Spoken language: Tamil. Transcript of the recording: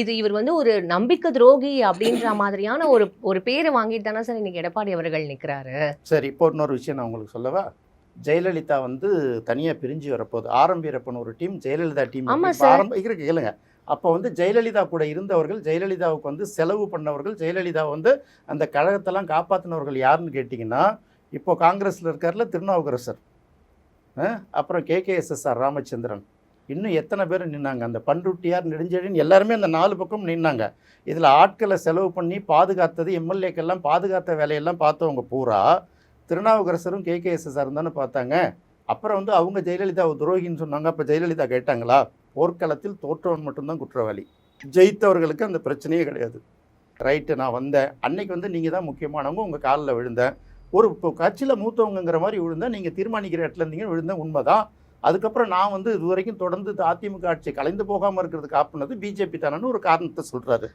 இது இவர் வந்து ஒரு நம்பிக்கை துரோகி அப்படின்ற மாதிரியான ஒரு ஒரு பேரை வாங்கிட்டு தானே சார் இன்னைக்கு எடப்பாடி அவர்கள் நிக்கிறாரு. சரி இப்போ இன்னொரு விஷயம் நான் உங்களுக்கு சொல்லவா? ஜெயலலிதா வந்து தனியாக பிரிஞ்சு வரப்போகுது. ஆரம்பிரப்பன் ஒரு டீம் ஜெயலலிதா டீம். ஆரம்ப இருக்கு கேளுங்க. அப்போ வந்து ஜெயலலிதா கூட இருந்தவர்கள் ஜெயலலிதாவுக்கு வந்து செலவு பண்ணவர்கள் ஜெயலலிதா வந்து அந்த கழகத்தெல்லாம் காப்பாற்றினவர்கள் யாருன்னு கேட்டிங்கன்னா இப்போ காங்கிரஸில் இருக்கார்ல திருநாவுக்கரசர். அப்புறம் கேகேஎஸ்எஸ்ஆர் ராமச்சந்திரன். இன்னும் எத்தனை பேர் நின்னாங்க? அந்த பண்ருட்டியார் நெடுஞ்செழியன் எல்லாருமே அந்த நாலு பக்கம் நின்னாங்க. இதில் ஆட்களை செலவு பண்ணி பாதுகாத்தது எம்எல்ஏக்கெல்லாம் பாதுகாத்த வேலையெல்லாம் பார்த்தவங்க பூரா திருநாவுக்கரசரும் கேகேஎஸ்எஸ்ஆர் தானே பார்த்தாங்க. அப்புறம் வந்து அவங்க ஜெயலலிதா துரோகின்னு சொன்னாங்க. அப்போ ஜெயலலிதா கேட்டாங்களா? போர்க்களத்தில் தோற்றவன் மட்டும்தான் குற்றவாளி. ஜெயித்தவர்களுக்கு அந்த பிரச்சனையே கிடையாது. ரைட்டு நான் வந்தேன். அன்னைக்கு வந்து நீங்கள் தான் முக்கியமானவங்க. உங்கள் காலில் விழுந்தேன். ஒரு இப்போ கட்சியில் மூத்தவங்கங்கிற மாதிரி விழுந்தால் நீங்கள் தீர்மானிக்கிற இடத்துல இருந்தீங்க விழுந்தேன். உண்மைதான். அதுக்கப்புறம் நான் வந்து இது வரைக்கும் தொடர்ந்து அதிமுக ஆட்சி கலைந்து போகாமல் இருக்கிறது காப்புனது பிஜேபி தானன்னு ஒரு காரணத்தை சொல்கிறாரு